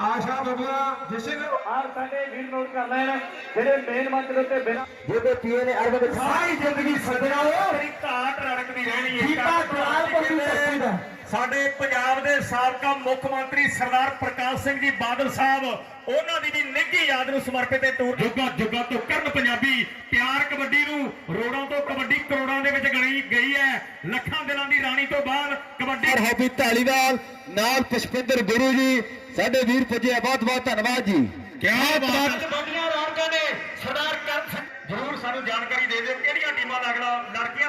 ਆਸ਼ਾ ਬਬੂਆ ਜਿਸੇ ਹਰ ਸਾਡੇ ਵੀਰ ਨੋਟ ਕਰ ਲੈਣ ਜਿਹੜੇ ਮੇਨ ਮੰਚ ਦੇ ਉੱਤੇ ਬਿਨਾਂ ਜਿਹਦੇ ਪੀਏ ਨੇ ਅਰਬ ਵਿੱਚ ਸਾਰੀ ਜ਼ਿੰਦਗੀ ਸੱਜਣਾ ਉਹ। ਤੇਰੀ ਘਾਟ ਰੜਕਦੀ ਰਹਿਣੀ ਹੈ। ਦੀਪਾ ਦਲਾਲ ਪੱਕੀ ਦਾ। ਸਾਡੇ ਪੰਜਾਬ ਦੇ ਸਾਬਕਾ ਮੁੱਖ ਮੰਤਰੀ ਸਰਦਾਰ ਪ੍ਰਕਾਸ਼ ਸਿੰਘ ਜੀ ਬਾਦਲ ਸਾਹਿਬ ਉਹਨਾਂ ਦੀ ਵੀ ਨਿੱਘੀ ਯਾਦ ਨੂੰ ਸਮਰਪਿਤ ਇਹ ਟੂਰ ਜੁਗਾ ਜੁਗਾ ਤੋਂ ਕਰਨ ਪੰਜਾਬੀ ਪਿਆਰ ਕਬੱਡੀ ਨੂੰ ਰੋੜਾਂ ਤੋਂ ਕਬੱਡੀ ਕਰੋੜਾਂ ਦੇ ਵਿੱਚ ਗਣੀ ਗਈ ਹੈ। ਲੱਖਾਂ ਦਿਲਾਂ ਦੀ ਰਾਣੀ ਤੋਂ ਬਾਅਦ ਕਬੱਡੀ ਹੈਪੀ ਢਾਲੀਵਾਲ ਨਾਲ ਪੁਸ਼ਪਿੰਦਰ ਗੁਰੂ ਜੀ ਸਾਡੇ ਵੀਰ ਪੁੱਜੇ ਆ ਬਹੁਤ ਬਹੁਤ ਧੰਨਵਾਦ ਜੀ। ਕਿਆ ਬਾਤ ਕਬੱਡੀਆਂ ਰੌਣਕਾਂ ਨੇ ਸਰਦਾਰ ਕਰਨ ਜ਼ਰੂਰ ਸਾਨੂੰ ਜਾਣਕਾਰੀ ਦੇ ਦਿਓ ਕਿਹੜੀਆਂ ਟੀਮਾਂ ਦਾ ਅਗਲਾ ਲੜਕੀਆਂ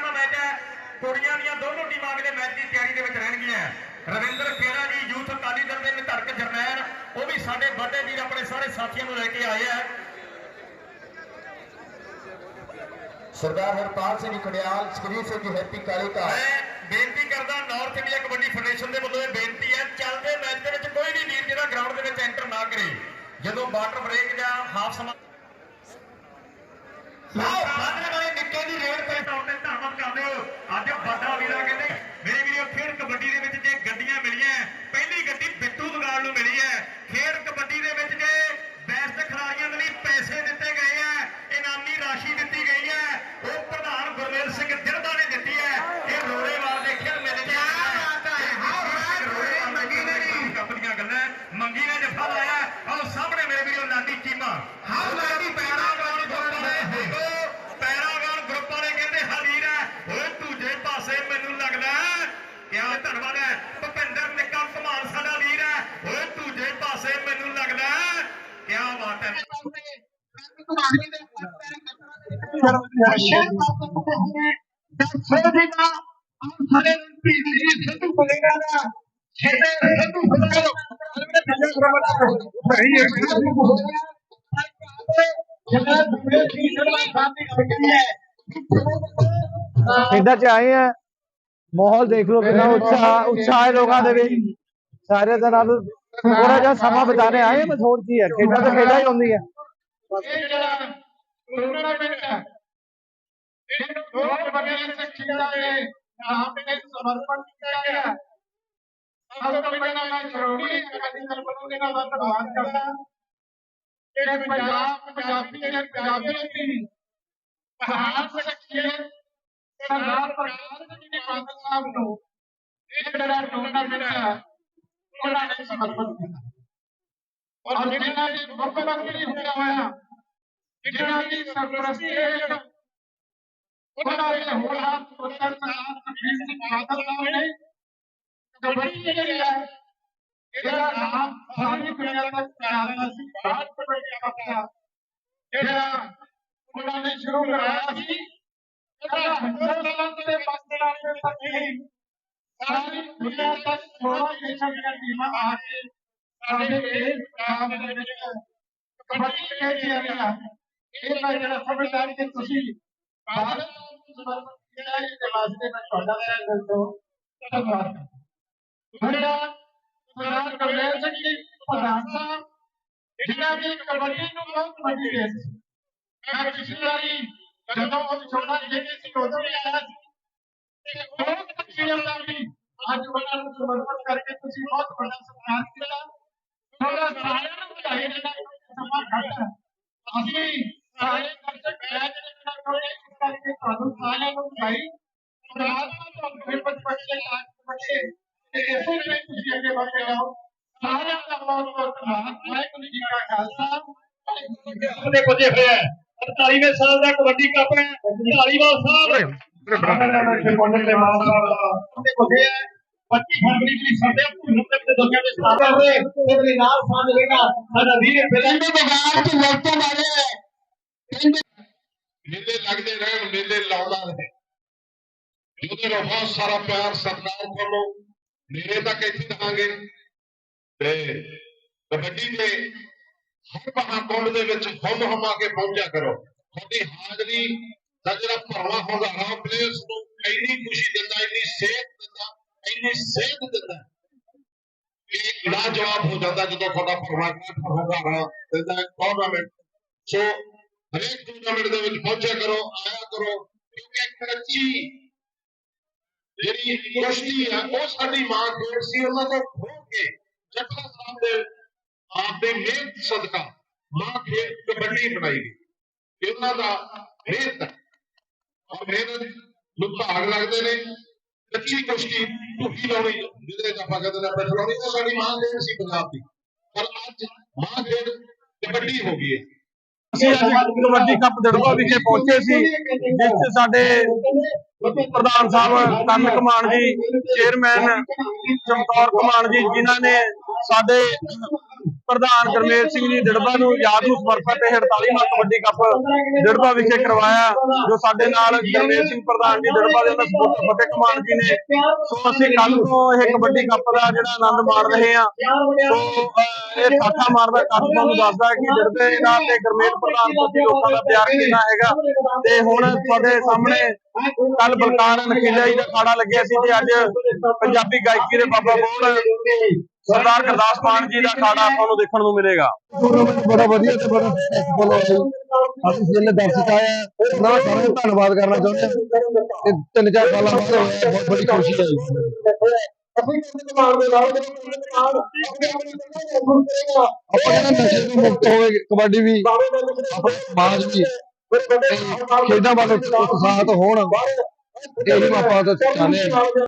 ਕੁੜੀਆਂ ਦੀਆਂ ਦੋਨੋਂ ਟੀਮਾਂ ਅਗਲੇ ਮੈਚ ਦੀ ਤਿਆਰੀ ਦੇ ਵਿੱਚ ਰਹਿਣਗੀਆਂ। ਰਵਿੰਦਰ ਖੇੜਾ ਜੀ ਯੂਥ ਅਕਾਲੀ ਦਲ ਦੇ ਨਿਧੜਕ ਜਰਨੈਲ ਉਹ ਵੀ ਸਾਡੇ ਵੱਡੇ ਵੀਰ ਆਪਣੇ ਸਾਰੇ ਸਾਥੀਆਂ ਨੂੰ ਲੈ ਕੇ ਆਏ ਆ। ਸਰਦਾਰ ਹਰਪਾਲ ਸਿੰਘ ਖੜਿਆਲ ਸਕਰੀਨ ਸਿੰਘ ਜੀ ਹੈਪੀ ਕਾਲੇ ਕਾ ਮੈਂ ਬੇਨਤੀ ਕਰਦਾ ਨਾਰਥ ਇੰਡੀਆ ਕਬੱਡੀ ਫੈਡਰੇਸ਼ਨ ਦੇ ਵੱਲੋਂ ਇਹ ਬੇਨਤੀ ਹੈ ਚੱਲਦੇ ਮੈਚ ਦੇ ਵਿੱਚ ਕੋਈ ਵੀ ਵੀਰ ਜਿਹੜਾ ਗਰਾਊਂਡ ਦੇ ਵਿੱਚ ਐਂਟਰ ਨਾ ਕਰੇ। ਜਦੋਂ ਵਾਟਰ ਬ੍ਰੇਕ ਜਾਂ ਹਾਫ ਸਮਾਂ வெளியே ਪਿੰਡਾਂ 'ਚ ਆਏ ਆ। ਮਾਹੌਲ ਦੇਖ ਲਓ ਕਿੰਨਾ ਉਤਸ਼ਾਹ ਉਤਸ਼ਾਹ ਹੈ ਲੋਕਾਂ ਦੇ ਵਿੱਚ। ਸਾਰੇ ਦੇ ਨਾਲ ਥੋੜਾ ਜਿਹਾ ਸਮਾਂ ਬਿਤਾਣੇ ਆਏ ਮੈਂ ਥੋੜੀ ਜੀ ਹੈ ਖੇਡਾਂ ਤਾਂ ਖੇਡਾਂ ਹੀ ਹੁੰਦੀ ਹੈ ਇਹ ਜਿਹੜਾ ਟੂਰਨਾਮੈਂਟ ਹੈ ਇਹ ਦੋ ਵਗੈਰੇ ਸਿੱਖਿਆ ਨਾਮ ਤੇ ਸਮਰਪਣ ਕੀਤਾ ਗਿਆ ਸਭ ਤੋਂ ਪਹਿਲਾਂ ਮੈਂ ਸ਼੍ਰੋਮਣੀ ਅਕਾਲੀ ਦਲ ਵੱਲੋਂ ਇਹਨਾਂ ਦਾ ਧੰਨਵਾਦ ਕਰਦਾ। ਇਹ ਪੰਜਾਬ, ਪੰਜਾਬੀ ਦੇ ਪੰਜਾਬੀ ਦੀ ਮਹਾਨ ਸ਼ਖਸੀਅਤ ਸਰਦਾਰ ਪ੍ਰਕਾਸ਼ ਸਿੰਘ ਬਾਦਲ ਸਾਹਿਬ ਨੂੰ ਇਹ ਜਿਹੜਾ ਟੂਰਨਾਮੈਂਟ ਹੈ, ਉਹਨਾਂ ਨੇ ਸਮਰਪਣ ਕੀਤਾ। ਔਰ ਜਿਹਨਾਂ ਦੀ ਮੁੱਖ ਮੰਤਰੀ ਹੋਇਆ ਹੋਇਆ ਜਿਹਨਾਂ ਦੀ ਸਰਪ੍ਰਸਤੀ ਹੇਠ ਉਹਨਾਂ ਦੇ ਹੋਣਾ ਪੁੱਤਰ ਸਾਹਿਬ ਸੁਖਬੀਰ ਸਿੰਘ ਬਾਦਲ ਨਾਮ ਸਾਰੀ ਦੁਨੀਆ ਤੱਕ ਫੈਲਾਇਆ ਸੀ ਬਾਤ ਕਬੱਡੀ ਆਪਣਾ ਜਿਹੜਾ ਉਹਨਾਂ ਨੇ ਸ਼ੁਰੂ ਕਰਾਇਆ ਸੀ। ਇਹਦਾ ਹਜ਼ਾਰਾਂ ਸਾਲਾਂ ਦੇ ਪਾਸੇ ਦੇ ਸੱਚੀ ਸਾਰੀ ਦੁਨੀਆ ਤੱਕ ਥੋੜਾ ਜਿਹਾ ਦੀਆਂ ਟੀਮਾਂ ਆ ਕੇ ਸਾਡੇ ਇਸ ਪੰਜਾਬ ਦੇ ਵਿੱਚ ਕਬੱਡੀ ਖੇਡੀ ਗਿਆ ਇਹ ਮੈਂ ਜਿਹੜਾ ਸਮਝਦਾਰੀ ਕਿ ਤੁਸੀਂ ਬਾਹਰ ਸਮਰਪਣ ਸਰਦਾਰ ਕਬੀਰ ਸਿੰਘ ਜੀ ਪ੍ਰਧਾਨ ਸਾਹਿਬ ਜਿਹੜਾ ਕਿ ਕਬੱਡੀ ਨੂੰ ਬਹੁਤ ਵੱਡੀ ਦੇ ਮੈਂ ਪਿਛਲੀ ਵਾਰੀ ਜਦੋਂ ਉਹ ਛੋਟਾ ਜਿਹੇ ਸੀ ਉਦੋਂ ਵੀ ਆਇਆ ਸੀ ਤੇ ਉਹ ਬੱਚਿਆਂ ਦਾ ਵੀ ਅੱਜ ਉਹਨਾਂ ਨੂੰ ਸਮਰਪਣ ਕਰਕੇ ਤੁਸੀਂ ਬਹੁਤ ਵੱਡਾ ਸਨਮਾਨ ਕੀਤਾ ਉਹਨਾਂ ਸਾਰਿਆਂ ਨੂੰ ਵਧਾਈ ਦੇਣਾ ਸਮਾਂ ਘੱਟ ਅਸੀਂ ਤੁਹਾਨੂੰ ਸਾਰਿਆਂ ਨੂੰ ਵਧਾਈ ਪਰਮਾਤਮਾ ਤੁਹਾਨੂੰ ਫਿਰ ਬੱਚੇ ਲਾਭ ਬਖਸ਼ੇ ਤੇ ਇਸੇ ਲਈ ਤੁਸੀਂ ਅੱਗੇ ਵਧਦੇ ਰਹੋ ਸਾਰਿਆਂ ਦਾ ਬਹੁਤ ਬਹੁਤ ਧੰਨਵਾਦ। ਵਾਹਿਗੁਰੂ ਜੀ ਕਾ ਖਾਲਸਾ। ਦੇ ਪੁੱਜੇ ਹੋਏ ਹੈ 48ਵੇਂ ਸਾਲ ਦਾ ਕਬੱਡੀ ਕੱਪ ਹੈ। ਢਾਲੀਵਾਲ ਸਾਹਿਬ। ਤੇ ਪੁੱਜੇ ਹੈ 25 ਫਰਵਰੀ ਦੀ ਸਾਡੇ ਭੁੱਲ ਤੱਕ ਦੇ ਦੁਨੀਆ ਦੇ ਸਟਾਰ ਕਰ ਰਹੇ ਇਹਦੇ ਨਾਲ ਸਾਥ ਦੇਗਾ ਸਾਡਾ ਵੀਰ ਫਿਲਮ ਦੇ ਬਾਜ਼ਾਰ ਚ ਲੋਕਾਂ ਵਾਲੇ ਮੇਲੇ ਲੱਗਦੇ ਰਹਿਣ ਮੇਲੇ ਲਾਉਂਦਾ ਰਹੇ। ਜਿਹਦੇ ਨਾਲ ਬਹੁਤ ਸਾਰਾ ਪਿਆਰ ਸਤਿਕਾਰ ਕਰੋ ਮੇਰੇ ਤੱਕ ਇੱਥੇ ਰਹਾਂਗੇ ਤੇ ਕਬੱਡੀ ਦੇ ਹਰ ਮਹਾਕੁੰਭ ਦੇ ਵਿੱਚ ਹਮ ਹਮਾ ਕੇ ਪਹੁੰਚਿਆ ਕਰੋ। ਤੁਹਾਡੀ ਹਾਜ਼ਰੀ ਦਾ ਜਿਹੜਾ ਭਰਵਾਂ ਹੁੰਗਾਰਾ, ਪਲੇਅਰਸ ਨੂੰ ਇੰਨੀ ਖੁਸ਼ੀ ਦਿੰਦਾ, ਇੰਨੀ ਸਿਹਤ ਦਿੰਦਾ, ਇੰਨੀ ਸਿਹਤ ਦਿੰਦਾ ਇਹ ਲਾਜਵਾਬ ਹੋ ਜਾਂਦਾ ਜਦੋਂ ਤੁਹਾਡਾ ਭਰਵਾਂ ਹੁੰਗਾਰਾ ਦਿੰਦਾ ਟੂਰਨਾਮੈਂਟ ਸੋ ਹਰੇਕ ਟੂਰਨਾਮੈਂਟ ਦੇ ਵਿੱਚ ਪਹੁੰਚਿਆ ਕਰੋ, ਆਇਆ ਕਰੋ। ਕਿਉਂਕਿ ਕਰਾਚੀ ਜਿਹੜੀ ਕੁਸ਼ਤੀ ਹੈ ਉਹ ਸਾਡੀ ਮਾਂ ਖੇਡ ਸੀ, ਉਹਨਾਂ ਤੋਂ ਖੋ ਕੇ ਜੱਟਾ ਸਾਹਿਬ ਦੇ ਆਪਦੇ ਮਿਹਨਤ ਸਦਕਾ ਮਾਂ ਖੇਡ ਕਬੱਡੀ ਬਣਾਈ ਗਈ। ਇਹਨਾਂ ਦਾ ਮਿਹਨਤ ਔਰ ਮਿਹਨਤ ਨੂੰ ਭਾਗ ਲੱਗਦੇ ਨੇ। ਕੱਚੀ ਕੁਸ਼ਤੀ ਢੁੱਕੀ ਲਾਉਣੀ, ਜਿਹਦੇ ਵਿੱਚ ਆਪਾਂ ਕਹਿੰਦੇ ਨੇ ਆਪਾਂ ਉਹ ਸਾਡੀ ਮਾਂ ਖੇਡ ਸੀ ਪੰਜਾਬ ਦੀ। ਪਰ ਅੱਜ ਮਾਂ ਖੇਡ ਕਬੱਡੀ ਹੋ ਗਈ ਹੈ। ਅਸੀਂ ਅੱਜ ਕਬੱਡੀ ਕੱਪ ਦੜਬਾ ਵਿਖੇ ਪਹੁੰਚੇ ਸੀ ਜਿਸ 'ਚ ਸਾਡੇ ਪ੍ਰਧਾਨ ਸਾਹਿਬ ਕੰਨ ਕਮਾਨ ਜੀ ਚੇਅਰਮੈਨ ਚਮਕੌਰ ਕਮਾਨ ਜੀ, ਜਿਨ੍ਹਾਂ ਨੇ ਸਾਡੇ ਪ੍ਰਧਾਨ ਗਰਮੇਲ ਸਿੰਘ ਜੀ ਦਿੜਬਾ ਨੂੰ ਯਾਦ ਨੂੰ ਸਮਰਪਿਤ ਇਹ 48ਵਾਂ ਕਬੱਡੀ ਕੱਪ ਦਿੜਬਾ ਵਿਖੇ ਕਰਵਾਇਆ, ਜੋ ਸਾਡੇ ਨਾਲ ਗਰਮੇਲ ਸਿੰਘ ਪ੍ਰਧਾਨ ਜੀ ਦਿੜਬਾ ਦੇ ਸਪੋਰਟਰ ਫਤਿਹ ਕਮਾਨ ਜੀ ਨੇ। ਸੋ ਅਸੀਂ ਕੱਲ ਤੋਂ ਇਹ ਕਬੱਡੀ ਕੱਪ ਦਾ ਜਿਹੜਾ ਆਨੰਦ ਮਾਣ ਰਹੇ ਹਾਂ। ਸੋ ਇਹ ਠਾਠਾ ਮਾਰਦਾ ਕੱਪ ਤੁਹਾਨੂੰ ਦੱਸਦਾ ਕਿ ਦਿੜਬੇ ਦਾ ਤੇ ਗਰਮੇਲ ਪ੍ਰਧਾਨ ਪ੍ਰਤੀ ਲੋਕਾਂ ਦਾ ਪਿਆਰ ਕਿੰਨਾ ਹੈਗਾ। ਤੇ ਹੁਣ ਤੁਹਾਡੇ ਸਾਹਮਣੇ ਕੱਲ ਬਲਕਾਰ ਨਖੀਲਾ ਜੀ ਦਾ ਖਾੜਾ ਲੱਗਿਆ ਸੀ ਤੇ ਅੱਜ ਪੰਜਾਬੀ ਗਾਇਕੀ ਦੇ ਬਾਬਾ ਬੋਲ ਸਰਦਾਰ ਗੁਰਦਾਸ ਮਾਨ ਜੀ ਦਾ ਖਾੜਾ ਤੁਹਾਨੂੰ ਦੇਖਣ ਨੂੰ ਮਿਲੇਗਾ। ਬੜਾ ਵਧੀਆ ਤੇ ਬੜਾ ਸਕਸੈਸਫੁਲ ਹੋਇਆ ਅਸੀਂ ਜਿੰਨੇ ਦਰਸ਼ਕ ਆਏ ਆ, ਉਹਨਾਂ ਦਾ ਸਾਰਿਆਂ ਦਾ ਧੰਨਵਾਦ ਕਰਨਾ ਚਾਹੁੰਦੇ ਹਾਂ। ਤੇ ਤਿੰਨ ਚਾਰ ਸਾਲਾਂ ਬਾਅਦ ਹੋਇਆ ਬਹੁਤ ਬੜੀ ਖੁਸ਼ੀ ਹੈ ਅਸੀਂ ਕਿਸੇ ਕਮਾਲ ਦੇ ਨਾਲ ਆਪਾਂ ਕਹਿੰਦੇ ਨਸ਼ੇ ਤੋਂ ਮੁਕਤ ਹੋਵੇ ਕਬੱਡੀ ਵੀ। ਆਪਣਾ ਸਮਾਜ ਵੀ। ਖੇਡਾਂ ਵੱਲ ਉਤਸ਼ਾਹਤ ਹੋਣ। ਇਹੀ ਆਪਾਂ ਤਾਂ ਚਾਹੁੰਦੇ ਹਾਂ।